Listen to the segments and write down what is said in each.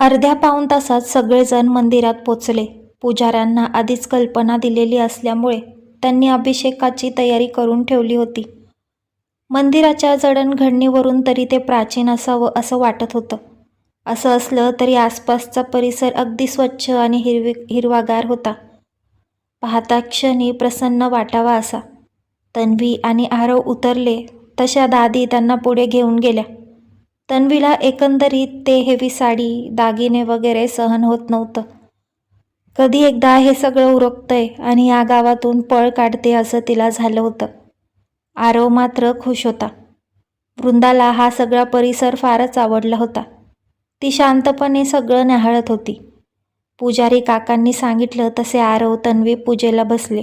अर्ध्या पाऊण तासात सगळेजण मंदिरात पोचले. पुजाऱ्यांना आधीच कल्पना दिलेली असल्यामुळे त्यांनी अभिषेकाची तयारी करून ठेवली होती. मंदिराच्या जडणघडणीवरून तरी ते प्राचीन असावं असं वाटत होतं. असं असलं तरी आसपासचा परिसर अगदी स्वच्छ आणि हिरवी हिरवागार होता. पाहता क्षणी प्रसन्न वाटावा असा. तन्वी आणि आरव उतरले तशा दादी त्यांना पुढे घेऊन गेल्या. तन्वीला एकंदरीत ते हेवी साडी दागिने वगैरे सहन होत नव्हतं. कधी एकदा हे सगळं उरकतंय आणि या गावातून पळ काढते असं तिला झालं होतं. आरव मात्र खुश होता. वृंदाला हा सगळा परिसर फारच आवडला होता. ती शांतपणे सगळं न्याहाळत होती. पुजारी काकांनी सांगितलं तसे आरव तन्वी पूजेला बसले.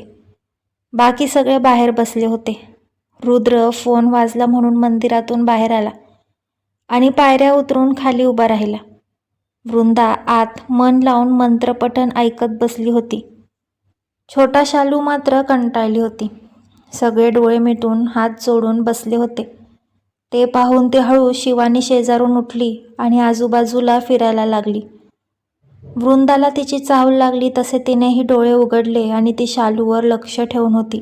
बाकी सगळे बाहेर बसले होते. रुद्र फोन वाजला म्हणून मंदिरातून बाहेर आला. आणि पायऱ्या उतरून खाली उभा राहिला. वृंदा आत मन लावून मंत्रपठण ऐकत बसली होती. छोटा शालू मात्र कंटाळली होती. सगळे डोळे मिटून हात जोडून बसले होते. ते पाहून ते हळू शिवानी शेजारून उठली आणि आजूबाजूला फिरायला लागली. वृंदाला तिची चाहूल लागली तसे तिनेही डोळे उघडले आणि ती शालूवर लक्ष ठेवून होती.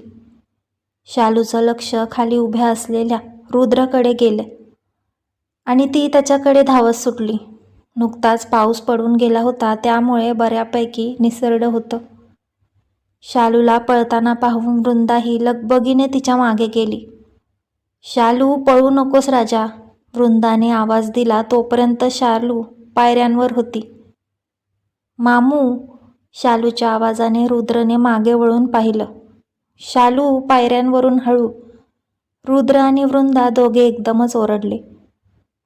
शालूचं लक्ष खाली उभ्या असलेल्या रुद्राकडे गेले. आणि ती त्याच्याकडे धावत सुटली. नुकताच पाऊस पडून गेला होता त्यामुळे बऱ्यापैकी निसरडं होतं. शालूला पळताना पाहून वृंदाही लगबगीने तिच्यामागे गेली. शालू पळू नकोस राजा वृंदाने आवाज दिला. तोपर्यंत शालू पायऱ्यांवर होती. मामू शालूच्या आवाजाने रुद्रने मागे वळून पाहिलं. शालू पायऱ्यांवरून हळू. रुद्र आणि वृंदा दोघे एकदमच ओरडले.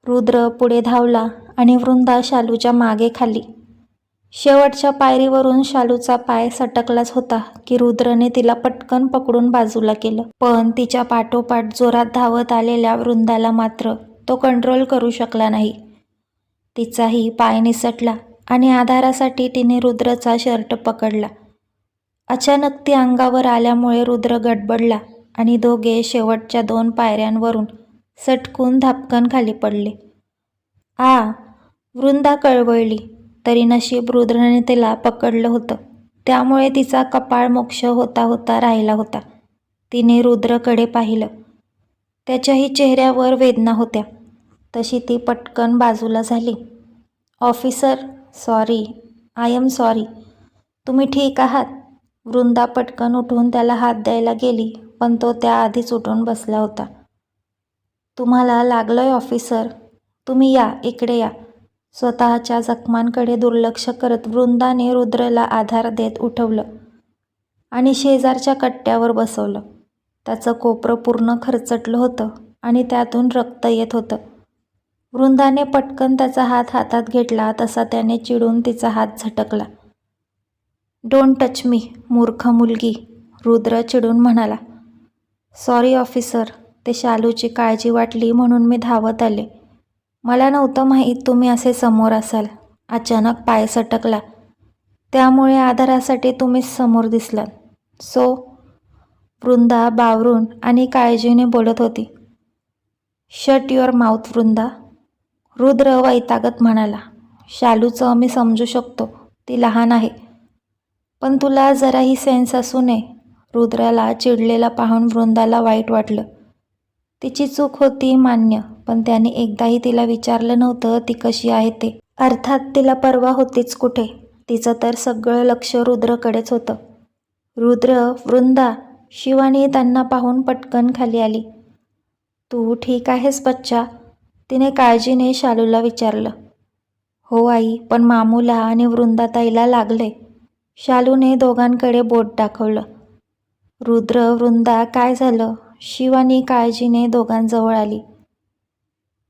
रुद्र पुढे धावला आणि वृंदा शालूच्या मागे खाली. शेवटच्या पायरीवरून शालूचा पाय सटकलाच होता की रुद्रने तिला पटकन पकडून बाजूला केलं. पण तिच्या पाठोपाठ जोरात धावत आलेल्या वृंदाला मात्र तो कंट्रोल करू शकला नाही. तिचाही पाय निसटला आणि आधारासाठी तिने रुद्रचा शर्ट पकडला. अचानक ती अंगावर आल्यामुळे रुद्र गडबडला आणि दोघे शेवटच्या दोन पायऱ्यांवरून सटकून धापकन खाली पडले. आ वृंदा कळवळली तरी नशीब रुद्रने तिला पकडलं होतं. त्यामुळे तिचा कपाळ मोक्ष होता होता राहिला होता. तिने रुद्रकडे पाहिलं. त्याच्याही चेहऱ्यावर वेदना होत्या. तशी ती पटकन बाजूला झाली. Officer sorry I am sorry. तुम्ही ठीक आहात? वृंदा पटकन उठून त्याला हात द्यायला गेली पण तो त्याआधीच उठून बसला होता. तुम्हाला लागलंय ऑफिसर. तुम्ही या इकडे या. स्वतःच्या जखमांकडे दुर्लक्ष करत वृंदाने रुद्रला आधार देत उठवलं आणि शेजारच्या कट्ट्यावर बसवलं. त्याचं कोपरं पूर्ण खरचटलं होतं आणि त्यातून रक्त येत होतं. वृंदाने पटकन त्याचा हात हातात घेतला तसा त्याने चिडून तिचा हात झटकला. डोंट टच मी मूर्ख मुलगी रुद्र चिडून म्हणाला. सॉरी ऑफिसर ते शालूची काळजी वाटली म्हणून मी धावत आले. मला नव्हतं माहीत तुम्ही असे समोर असाल. अचानक पाय सटकला. त्यामुळे आधारासाठी तुम्हीच समोर दिसलात. सो वृंदा बावरून आणि काळजीने बोलत होती. Shut your mouth Vrunda Rudra वैतागत म्हणाला. शालूचं मी समजू शकतो. ती लहान आहे. पण तुला जराही सेन्स असू नये. रुद्राला चिडलेला पाहून वृंदाला वाईट वाटलं. तिची चूक होती मान्य पण त्याने एकदाही तिला विचारलं नव्हतं ती कशी आहे ते. अर्थात तिला परवा होतीच कुठे? तिचं तर सगळं लक्ष रुद्रकडेच होतं. रुद्र वृंदा शिवानी त्यांना पाहून पटकन खाली आली. तू ठीक आहेस बच्चा? तिने काळजीने शालूला विचारलं. हो आई पण मामूला आणि वृंदाताईला लागले. शालूने दोघांकडे बोट दाखवलं. रुद्र वृंदा काय झालं? शिवानी काळजीने दोघांजवळ आली.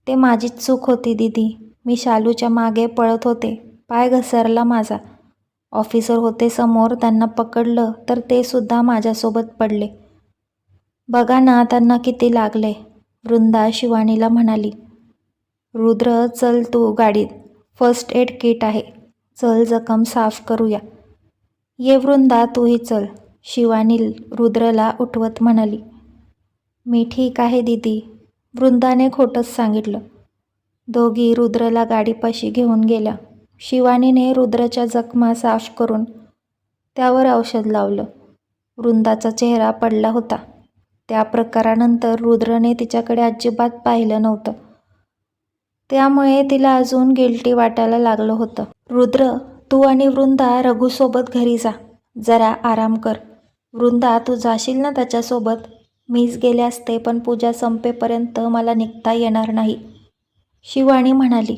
ते माझीच चूक होती दिदी. मी शालूच्या मागे पळत होते. पाय घसरला माझा. ऑफिसर होते समोर त्यांना पकडलं तर ते सुद्धा माझ्यासोबत पडले. बघा ना त्यांना किती लागले वृंदा शिवानीला म्हणाली. रुद्र चल तू गाडीत. फर्स्ट एड किट आहे. चल जखम साफ करूया. ये वृंदा तूही चल शिवानी रुद्रला उठवत म्हणाली. मी ठीक आहे दिदी. वृंदाने खोटंच सांगितलं. दोघी रुद्रला गाडीपाशी घेऊन गेल्या. शिवानीने रुद्रच्या जखमा साफ करून त्यावर औषध लावलं. वृंदाचा चेहरा पडला होता. त्या प्रकारानंतर रुद्रने तिच्याकडे अजिबात पाहिलं नव्हतं. त्यामुळे तिला अजून गिल्टी वाटायला लागलं होतं. रुद्र तू आणि वृंदा रघुसोबत घरी जा. जरा आराम कर. वृंदा तू जाशील ना त्याच्यासोबत? मीच गेले असते पण पूजा संपेपर्यंत मला निघता येणार नाही. शिवानी म्हणाली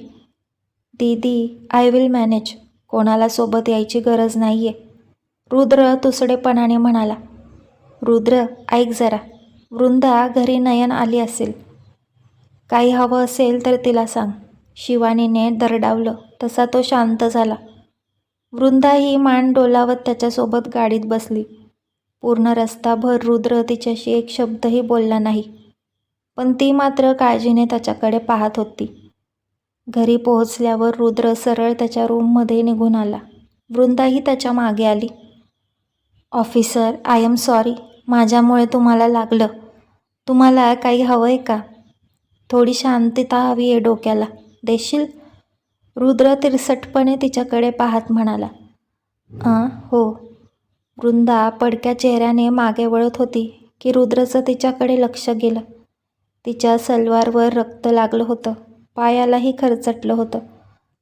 दीदी आय विल मॅनेज कोणाला सोबत यायची गरज नाही आहे रुद्र तुसडेपणाने म्हणाला रुद्र ऐक जरा. वृंदा घरी नयन आली असेल. काही हवं असेल तर तिला सांग. शिवानीने दरडावलं. तसा तो शांत झाला. वृंदा ही मान डोलावत त्याच्यासोबत गाडीत बसली. पूर्ण रस्ताभर रुद्र तिच्याशी एक शब्दही बोलला नाही. पण ती मात्र काळजीने त्याच्याकडे पाहत होती. घरी पोहोचल्यावर रुद्र सरळ त्याच्या रूममध्ये निघून आला. वृंदाही त्याच्यामागे आली. Officer I am sorry. माझ्यामुळे तुम्हाला लागलं. तुम्हाला काही हवं आहे का? थोडी शांतता हवी आहे डोक्याला. देशील? रुद्र तिरसटपणे तिच्याकडे पाहत म्हणाला. हां हो. वृंदा पडक्या चेहऱ्याने मागे वळत होती की रुद्रचं तिच्याकडे लक्ष गेलं. तिच्या सलवारवर रक्त लागलं होतं. पायालाही खरचटलं होतं.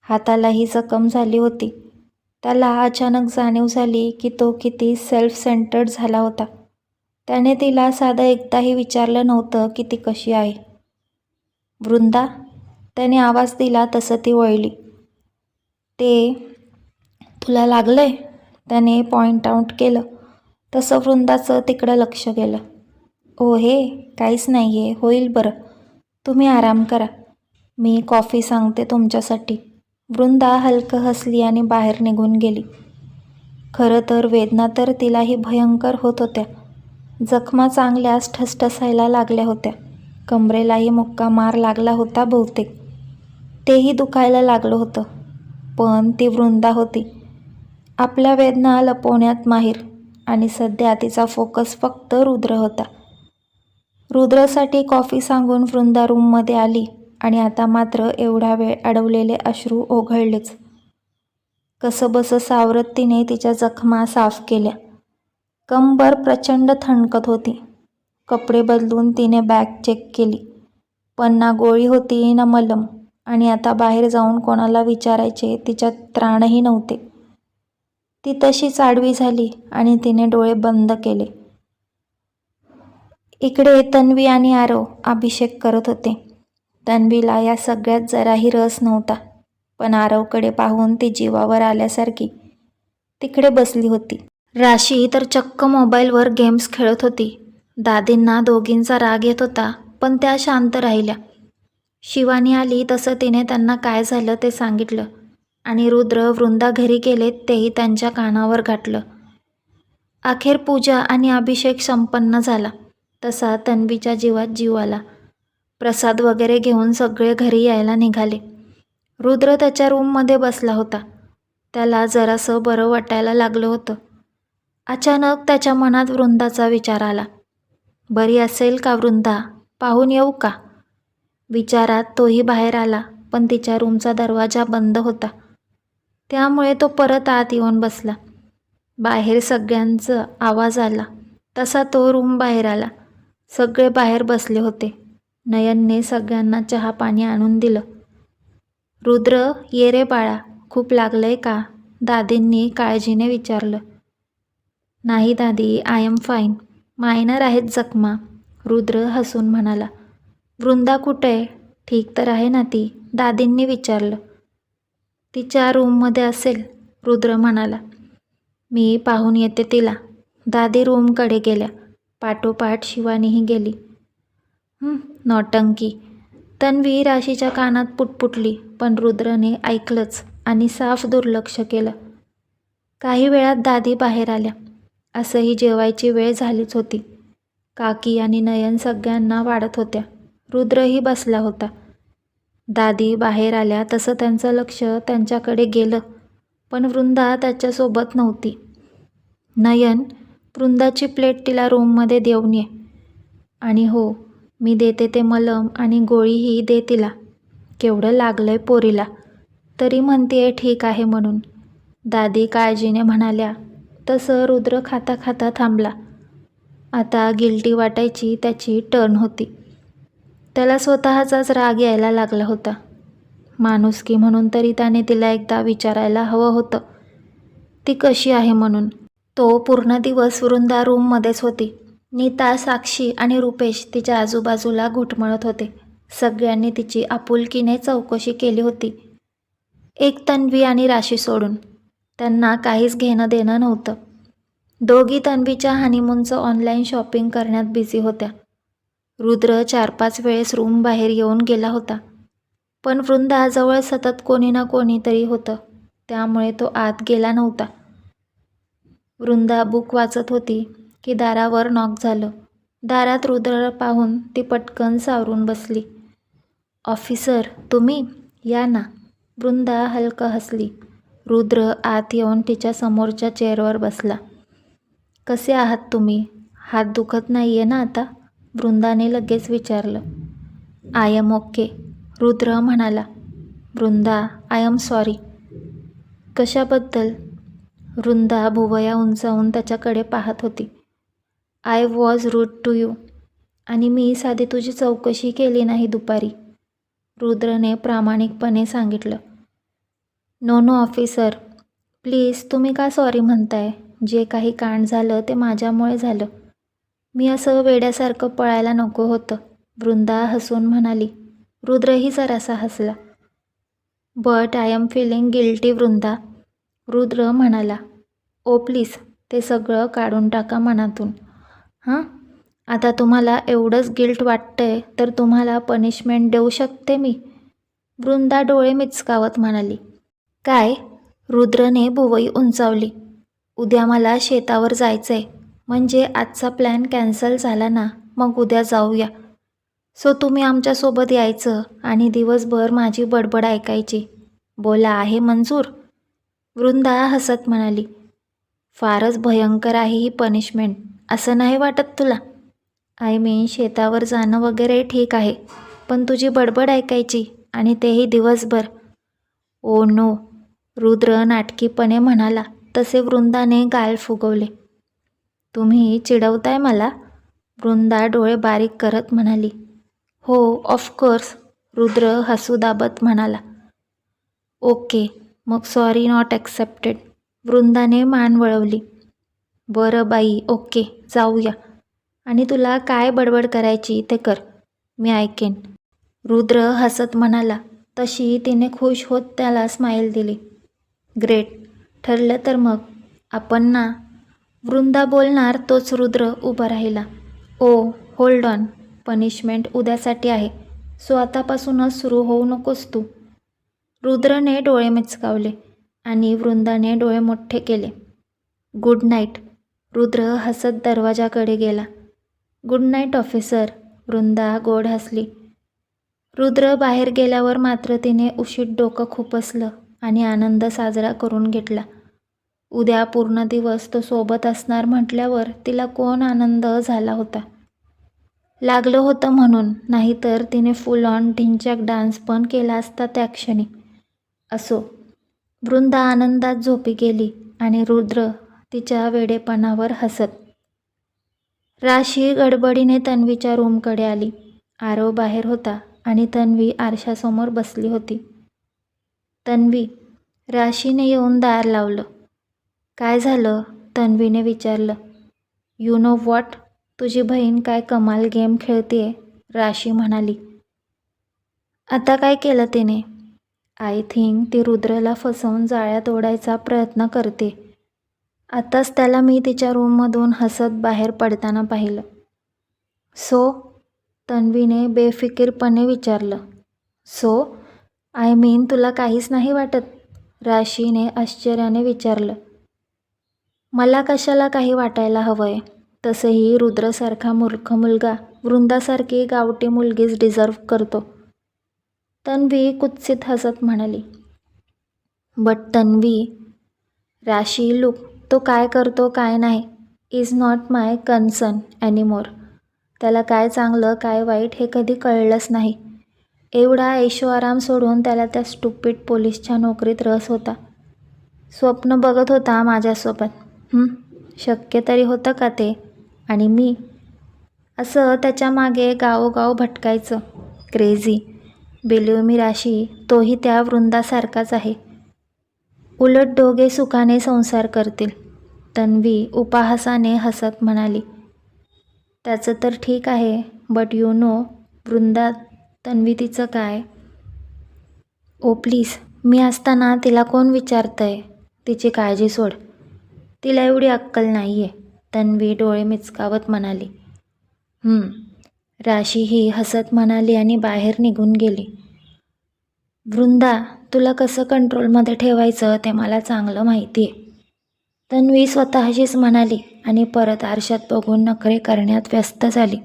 हातालाही जखम झाली होती. त्याला अचानक जाणीव झाली की तो किती सेल्फ सेंटर्ड झाला होता. त्याने तिला साधं एकदाही विचारलं नव्हतं की ती कशी आहे. वृंदा त्याने आवाज दिला तसं ती वळली. ते तुला लागलं आहे त्याने पॉईंट आऊट केलं. तसं वृंदाचं तिकडं लक्ष गेलं. ओ हे काहीच नाही आहे होईल बरं. तुम्ही आराम करा. मी कॉफी सांगते तुमच्यासाठी. वृंदा हलकं हसली आणि बाहेर निघून गेली. खरं तर वेदना तर तिलाही भयंकर होत होत्या. जखमा चांगल्याच ठसठसायला लागल्या होत्या. कमरेलाही मुक्का मार लागला होता बहुतेक. तेही दुखायला लागलं होतं. पण ती वृंदा होती. आपल्या वेदना लपवण्यात माहीर आणि सध्या तिचा फोकस फक्त रुद्र होता. रुद्रसाठी कॉफी सांगून वृंदा रूममध्ये आली आणि आता मात्र एवढा वेळ अडवलेले अश्रू ओघळलेच. कसंबसं सावरत तिने तिच्या जखमा साफ केल्या. कंबर प्रचंड थणकत होती. कपडे बदलून तिने बॅग चेक केली. पण ना गोळी होती ना मलम? आणि आता बाहेर जाऊन कोणाला विचारायचे तिच्यात त्राणही नव्हते. ती तशीच आडवी झाली आणि तिने डोळे बंद केले. इकडे तन्वी आणि आरव अभिषेक करत होते. तन्वीला या सगळ्यात जराही रस नव्हता पण आरवकडे पाहून ती जीवावर आल्यासारखी तिकडे बसली होती. राशी तर चक्क मोबाईलवर गेम्स खेळत होती. दादींना दोघींचा राग येत होता पण त्या शांत राहिल्या. शिवानी आली तसं तिने त्यांना काय झालं ते सांगितलं. आणि रुद्र वृंदा घरी गेलेत तेही त्यांच्या कानावर घातलं अखेर पूजा आणि अभिषेक संपन्न झाला. तसा तन्वीच्या जीवात जीव आला. प्रसाद वगैरे घेऊन सगळे घरी यायला निघाले. रुद्र त्याच्या रूममध्ये बसला होता. त्याला जरासं बरं वाटायला लागलं होतं. अचानक त्याच्या मनात वृंदाचा विचार आला. बरी असेल का वृंदा? पाहून येऊ का? विचारात तोही बाहेर आला पण तिच्या रूमचा दरवाजा बंद होता. त्यामुळे तो परत आत येऊन बसला. बाहेर सगळ्यांचं आवाज आला. तसा तो रूम बाहेर आला. सगळे बाहेर बसले होते. नयनने सगळ्यांना चहा पाणी आणून दिलं. रुद्र ये रे बाळा खूप लागलंय का? दादींनी काळजीने विचारलं. नाही दादी आय एम फाईन मायनर आहेत जखमा. रुद्र हसून म्हणाला. वृंदा कुठे आहे? ठीक तर आहे ना ती. दादींनी विचारलं. तिच्या रूममध्ये असेल रुद्र म्हणाला. मी पाहून येते तिला. दादी रूमकडे गेल्या. पाठोपाठ शिवानीही गेली. नौटंकी. तन्वी राशीच्या कानात पुटपुटली पण रुद्रने ऐकलंच आणि साफ दुर्लक्ष केलं. काही वेळात दादी बाहेर आल्या. असंही जेवायची वेळ झालीच होती. काकी आणि नयन सगळ्यांना वाढत होत्या. रुद्रही बसला होता. दादी बाहेर आल्या तसं त्यांचं लक्ष त्यांच्याकडे गेलं. पण वृंदा त्याच्यासोबत नव्हती. नयन वृंदाची प्लेट तिला रूममध्ये देऊन ये. आणि हो मी देते ते मलम आणि गोळीही दे तिला. केवढं लागलंय पोरीला. तरी म्हणते ठीक आहे म्हणून. दादी काळजीने म्हणाल्या तसं रुद्र खाता खाता थांबला. आता गिल्टी वाटायची त्याची टर्न होती. त्याला स्वतःचाच राग यायला लागला होता. माणुसकी म्हणून तरी त्याने तिला एकदा विचारायला हवं होतं. ती कशी आहे म्हणून? तो पूर्ण दिवस वृंदा रूममध्येच होती. नीता साक्षी आणि रुपेश तिच्या आजूबाजूला घुटमळत होते. सगळ्यांनी तिची आपुलकीने चौकशी केली होती. एक तन्वी आणि राशी सोडून. त्यांना काहीच घेणं देणं नव्हतं. दोघी तन्वीच्या हनीमूनचं ऑनलाईन शॉपिंग करण्यात बिझी होत्या. रुद्र चार पाच वेळेस रूम बाहेर येऊन गेला होता. पण वृंदाजवळ सतत कोणी ना कोणीतरी होतं. त्यामुळे तो आत गेला नव्हता. वृंदा बुक वाचत होती की दारावर नॉक झालं. दारात रुद्र पाहून ती पटकन सावरून बसली. ऑफिसर तुम्ही? या ना. वृंदा हलकं हसली. रुद्र आत येऊन तिच्या समोरच्या चेअरवर बसला. कसे आहात तुम्ही? हात दुखत नाही आहे ना आता? वृंदाने लगेच विचारलं आय एम ओके. रुद्र म्हणाला वृंदा आय एम सॉरी. कशाबद्दल? वृंदा भुवया उंचावून त्याच्याकडे पाहत होती. I was rude to you आणि मी साधी तुझी चौकशी केली नाही दुपारी. रुद्रने प्रामाणिकपणे सांगितलं. No no officer. प्लीज तुम्ही का सॉरी म्हणताय? जे काही कांड झालं ते माझ्यामुळे झालं. मी असं वेड्यासारखं पळायला नको होतं वृंदा हसून म्हणाली. रुद्रही जरासा हसला. But I am feeling guilty Vrinda. Rudra म्हणाला. Oh, ओ प्लीज ते सगळं काढून टाका मनातून. हां? आता तुम्हाला एवढंच गिल्ट वाटतंय तर तुम्हाला पनिशमेंट देऊ शकते मी? वृंदा डोळे मिचकावत म्हणाली. काय? रुद्रने भुवई उंचावली. उद्या मला शेतावर जायचं आहे म्हणजे आजचा प्लॅन कॅन्सल झाला ना मग उद्या जाऊया. सो तुम्ही आमच्यासोबत यायचं आणि दिवसभर माझी बडबड ऐकायची. बोला आहे मंजूर? वृंदा हसत म्हणाली. फारच भयंकर आहे ही पनिशमेंट असं नाही वाटत तुला? आय मीन शेतावर जाणं वगैरे ठीक आहे पण तुझी बडबड ऐकायची आणि तेही दिवसभर. Oh ओ नो रुद्र नाटकीपणे म्हणाला. तसे वृंदाने गाल फुगवले. तुम्ही चिडवताय मला? वृंदा डोळे बारीक करत म्हणाली. हो ऑफकोर्स रुद्र हसू दाबत म्हणाला. ओके मग सॉरी नॉट ॲक्सेप्टेड वृंदाने मान वळवली. बरं बाई ओके जाऊया. आणि तुला काय बडबड करायची ते कर. मी ऐकेन. रुद्र हसत म्हणाला. तशी तिने खुश होत त्याला स्माईल दिली. ग्रेट ठरलं तर मग. आपण ना वृंदा बोलणार तोच रुद्र उभा राहिला. ओ होल्ड ऑन पनिशमेंट उद्यासाठी आहे. सो आतापासूनच सुरू होऊ नकोस तू. रुद्रने डोळे मिचकावले आणि वृंदाने डोळे मोठे केले. गुड नाईट रुद्र हसत दरवाजाकडे गेला. गुड नाईट ऑफिसर वृंदा गोड हसली. रुद्र बाहेर गेल्यावर मात्र तिने उशीत डोकं खुपसलं आणि आनंद साजरा करून घेतला. उद्या पूर्ण दिवस तो सोबत असणार म्हटल्यावर तिला कोण आनंद झाला होता? लागलं होतं म्हणून नाहीतर तिने फुल ऑन ढिंच्याक डान्स पण केला असता त्या क्षणी. असो वृंदा आनंदात झोपी गेली आणि रुद्र तिच्या वेडेपणावर हसत. राशी गडबडीने तन्वीच्या रूमकडे आली. आरव बाहेर होता आणि तन्वी आरशासमोर बसली होती. तन्वी राशीने येऊन दार लावलं. काय झालं? तन्वीने विचारलं. यू नो वॉट तुझी बहीण काय कमाल गेम खेळतेय राशी म्हणाली. आता काय केलं तिने? आय थिंक ती रुद्रला फसवून जाळ्यात ओढायचा प्रयत्न करते. आताच त्याला मी तिच्या रूममधून हसत बाहेर पडताना पाहिलं. सो तन्वीने बेफिकीरपणे विचारलं. सो आय मीन तुला काहीच नाही वाटत? राशीने आश्चर्याने विचारलं. मला कशाला काही वाटायला हवं आहे तसंही रुद्रसारखा मूर्ख मुलगा वृंदासारखी गावठी मुलगीच डिझर्व करतो. तन्वी कुत्सित हसत म्हणाली. बट तन्वी राशी लुक तो काय करतो काय नाही is not my concern anymore त्याला काय चांगलं काय वाईट हे कधी कळलंच नाही. एवढा ऐशोआराम सोडून त्याला त्या स्टुपिट पोलीसच्या नोकरीत रस होता. स्वप्न बघत होता माझ्यासोबत. शक्य तरी होतं का ते? आणि मी? असं त्याच्यामागे गावोगाव भटकायचं. क्रेझी बिलीव मी राशी तोही त्या वृंदासारखाच आहे. उलट दोघे सुखाने संसार करतील. तन्वी उपहासाने हसत म्हणाली त्याचं तर ठीक आहे but you know Vrinda Tanvi तिचं काय? ओ प्लीज मी असताना तिला कोण विचारतंय? तिची काळजी सोड. तिला एवढी अक्कल नाही आहे तन्वी डोळे मिचकावत म्हणाली राशी ही हसत म्हणाली आणि बाहेर निघून गेली. वृंदा तुला कसं कंट्रोलमध्ये ठेवायचं ते मला चांगलं माहिती आहे तन्वी स्वतःशीच म्हणाली आणि परत आरशात बघून नखरे करण्यात व्यस्त झाली.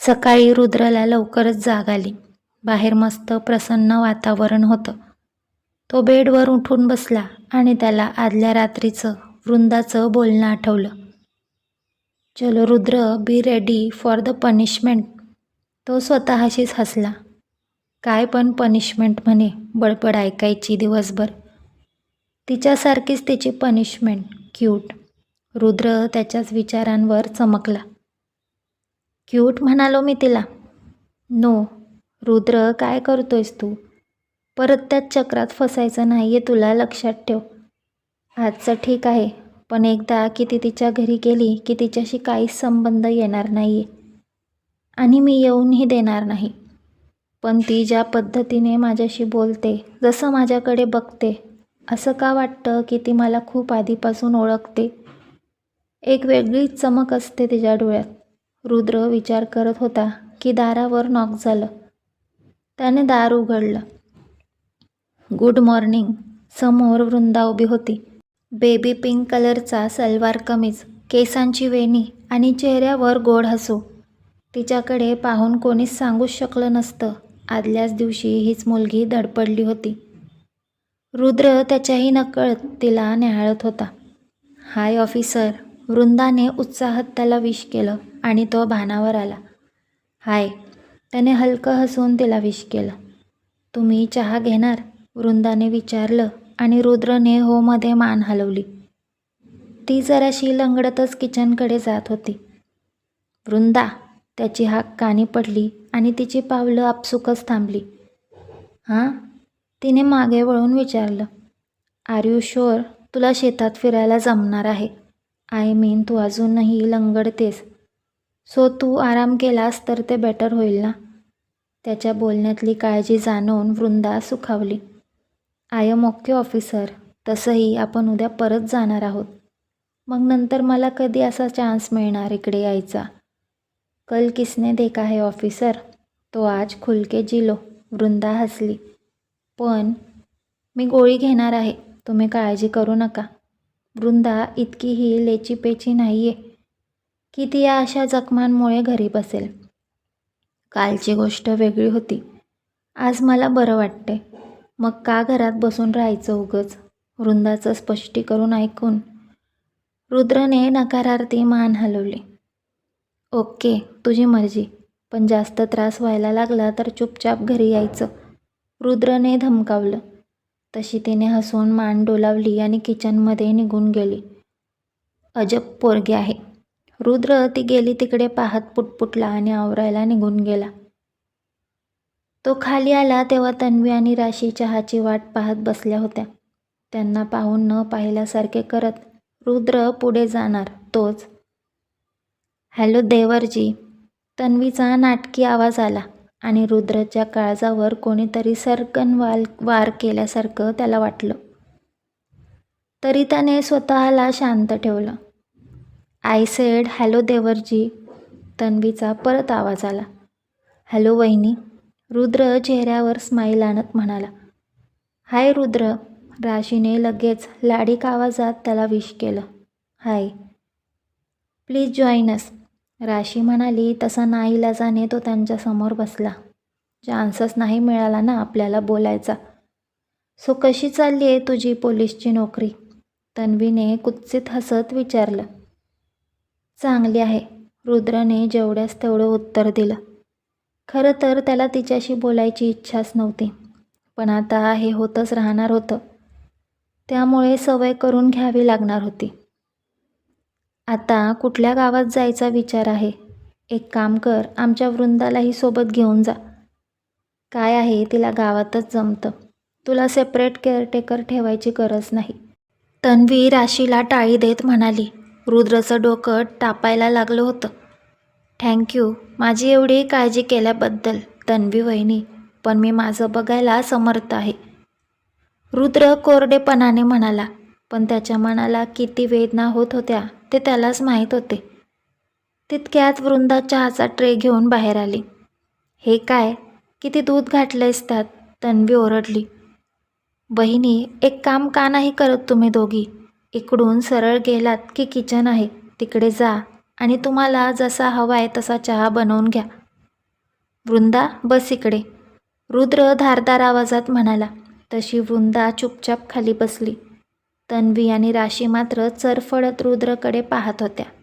सकाळी रुद्रला लवकरच जाग आली. बाहेर मस्त प्रसन्न वातावरण होतं. तो बेडवर उठून बसला आणि त्याला आदल्या रात्रीचं वृंदाचं बोलणं आठवलं. चलो Rudra be ready for the punishment तो स्वतःशीच हसला. काय पण पनिशमेंट म्हणे बडबड ऐकायची दिवसभर. तिच्यासारखीच तिची पनिशमेंट क्यूट रुद्र त्याच्याच विचारांवर चमकला. क्यूट म्हणालो मी तिला. नो रुद्र काय करतोयस तू? परत त्याच चक्रात फसायचं नाही आहे तुला लक्षात ठेव. आजचं ठीक आहे पण एकदा की ती तिच्या घरी गेली की तिच्याशी काहीच संबंध येणार नाही आहे आणि मी येऊनही देणार नाही. पण ती ज्या पद्धतीने माझ्याशी बोलते जसं माझ्याकडे बघते असं का वाटतं की ती मला खूप आधीपासून ओळखते? एक वेगळीच चमक असते तिच्या डोळ्यात. रुद्र विचार करत होता की दारावर नॉक झालं. त्याने दार उघडलं. Good morning. समोर वृंदा उभी होती. बेबी पिंक कलरचा सलवार कमीज केसांची वेणी आणि चेहऱ्यावर गोड हसू. तिच्याकडे पाहून कोणीच सांगूच शकलं नसतं. आदल्याच दिवशी हीच मुलगी धडपडली होती. रुद्र त्याच्याही नकळत तिला न्याहाळत होता. हाय ऑफिसर. वृंदाने उत्साहात त्याला विश केलं आणि तो भानावर आला. हाय. त्याने हलकं हसून तिला विश केलं. तुम्ही चहा घेणार? वृंदाने विचारलं आणि रुद्रने होमध्ये मान हलवली. ती जराशी लंगडतच किचनकडे जात होती. वृंदा त्याची हाक कानी पडली आणि तिची पावलं आपसुकच थांबली. हां? तिने मागे वळून विचारलं. आर यू शुअर तुला शेतात फिरायला जमणार आहे? आय मीन तू अजूनही लंगडतेस. सो तू आराम केलास तर ते बेटर होईल ना? त्याच्या बोलण्यातली काळजी जाणवून Vrinda सुखावली. I am okay officer. तसंही आपण उद्या परत जाणार आहोत. मग नंतर मला कधी असा चान्स मिळणार इकडे यायचा? कल किसने देखा है ऑफिसर? तो आज खुलके जिलो वृंदा हसली. पण मी गोळी घेणार आहे. तुम्ही काळजी करू नका. वृंदा इतकीही लेचीपेची नाही आहे की ती या अशा जखमांमुळे घरी बसेल? कालची गोष्ट वेगळी होती. आज मला बरं वाटते मग का घरात बसून राहायचं उगच? वृंदाचं स्पष्टीकरण ऐकून रुद्रने नकारार्थी मान हलवली. ओके तुझी मर्जी पण जास्त त्रास व्हायला लागला तर चुपचाप घरी यायचं. रुद्रने धमकावलं. तशी तिने हसून मान डोलावली आणि किचनमध्ये निघून गेली. अजब पोरगे आहे. रुद्र ती गेली तिकडे पाहत पुटपुटला आणि आवरायला निघून गेला. तो खाली आला तेव्हा तन्वी आणि राशी चहाची वाट पाहत बसल्या होत्या. त्यांना पाहून न पाहिल्यासारखे करत रुद्र पुढे जाणार तोच. हॅलो देवरजी. तन्वीचा नाटकी आवाज आला आणि रुद्रच्या काळजावर कोणीतरी सरकन वाल वार केल्यासारखं त्याला वाटलं. तरी त्याने स्वतःला शांत ठेवलं. आय सेड हॅलो देवरजी. तन्वीचा परत आवाज आला. हॅलो वहिनी. रुद्र चेहऱ्यावर स्माईल आणत म्हणाला. हाय रुद्र. राशीने लगेच लाडीक आवाजात त्याला विश केलं. हाय. प्लीज जॉईन अस राशी म्हणाली तसा नाईलाजाने तो त्यांच्यासमोर बसला. चान्सच नाही मिळाला ना आपल्याला बोलायचा. सो कशी चालली आहे तुझी पोलीसची नोकरी? तन्वीने कुत्सित हसत विचारलं. चांगली आहे. रुद्रने जेवढ्यास तेवढं उत्तर दिलं. खरं तर त्याला तिच्याशी बोलायची इच्छाच नव्हती. पण आता हे होतच राहणार होतं. त्यामुळे सवय करून घ्यावी लागणार होती. आता कुठल्या गावात जायचा विचार आहे? एक काम कर आमच्या वृंदालाही सोबत घेऊन जा. काय आहे तिला गावातच जमतं. तुला सेपरेट केअरटेकर ठेवायची गरज नाही. तन्वी राशीला टाळी देत म्हणाली. रुद्रचं डोकं टापायला लागलं होतं. थँक्यू माझी एवढी काळजी केल्याबद्दल तन्वी वहिनी पण मी माझं बघायला समर्थ आहे. रुद्र कोरडेपणाने म्हणाला पण त्याच्या मनाला किती वेदना होत होत्या ते त्यालाच माहीत होते. तितक्यात वृंदा चहाचा ट्रे घेऊन बाहेर आली. हे काय? किती दूध घातलंयस त्यात? तन्वी ओरडली. बहिणी एक काम का नाही करत तुम्ही दोघी? इकडून सरळ गेलात की किचन आहे तिकडे जा. आणि तुम्हाला जसा हवा आहे तसा चहा बनवून घ्या. वृंदा बस इकडे. रुद्र धारदार आवाजात म्हणाला. तशी वृंदा चुपचाप खाली बसली. तन्वी आणि राशी मात्र चरफळत रुद्रकडे पाहत होत्या.